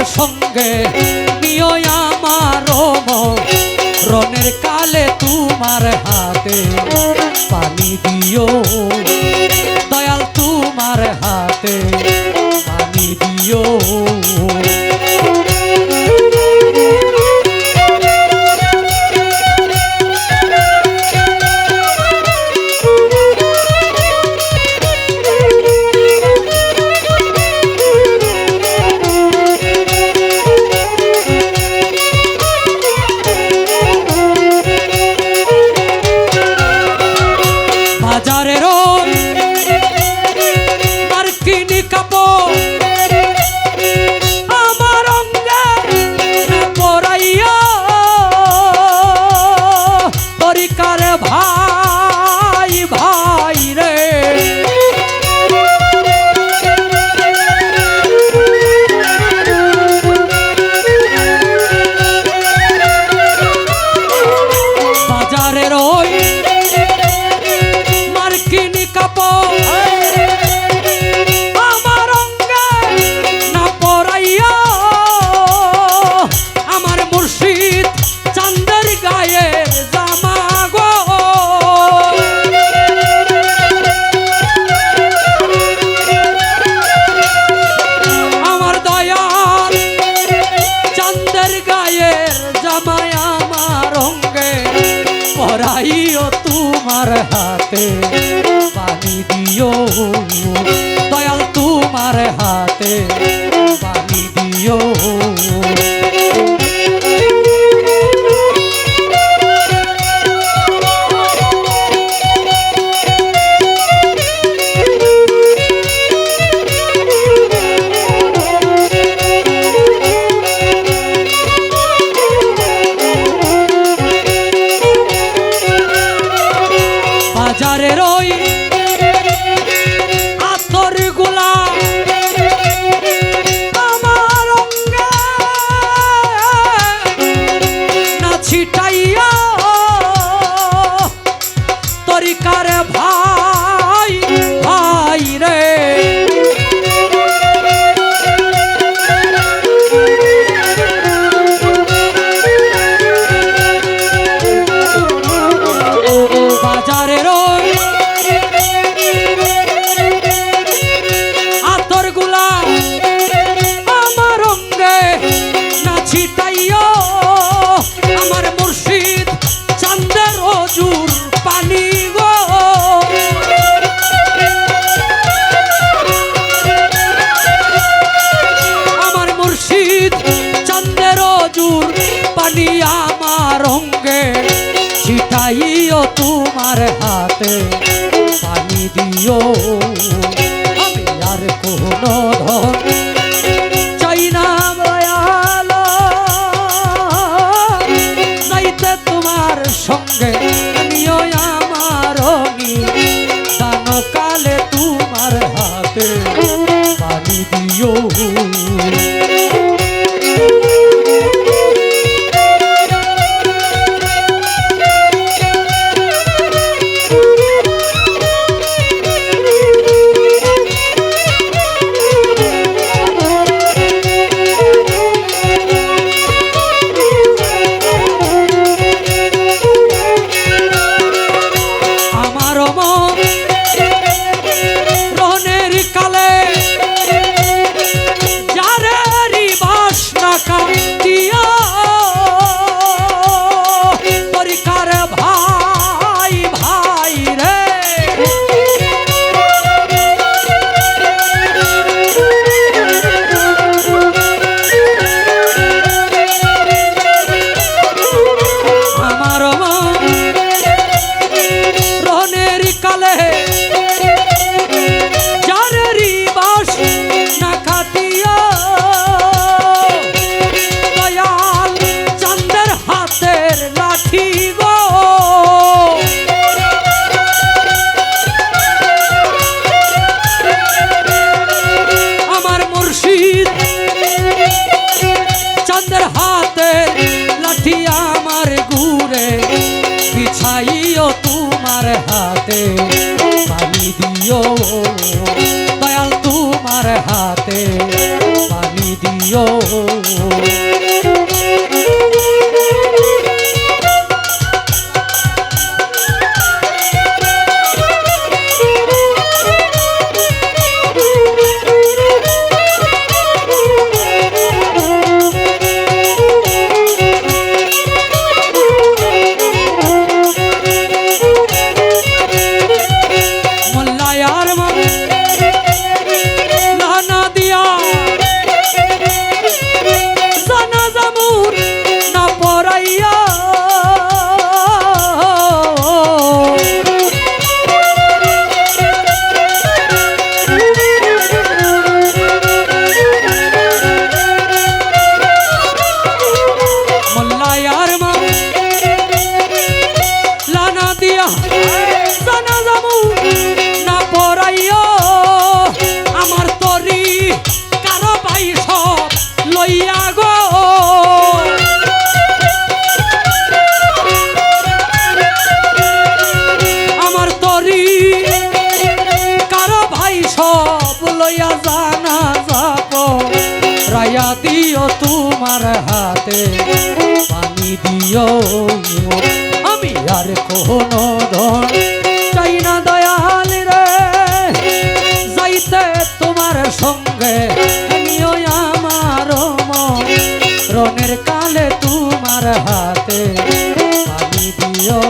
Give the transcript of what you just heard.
রঙে নিও আমার রনের কালে তোমার হাতে পানি দিও। দয়াল তোমার হাতে পানি দিও। পরাইও তোমার হাতে পানি দিও। দয়াল তোমার হাতে পানি দিও। তোমার হাতে পানি দিও। আমি আর কোনো ধন চাই না দয়াল। যাইতে তোমার সঙ্গে চন্দ্রের হাতে লাঠি আমার ঘুরে বিছাইও তোমার হাতে, পানি দিও, দয়াল তোমার হাতে, পানি দিও। লইয়া জানা যাব। রায়া দিও তোমার হাতে, পানি দিও আমি আর কোনো ধন না দয়াল রে। যাইতে তোমার সঙ্গে, আমিও আমার রনের কালে তোমার হাতে, পানি দিও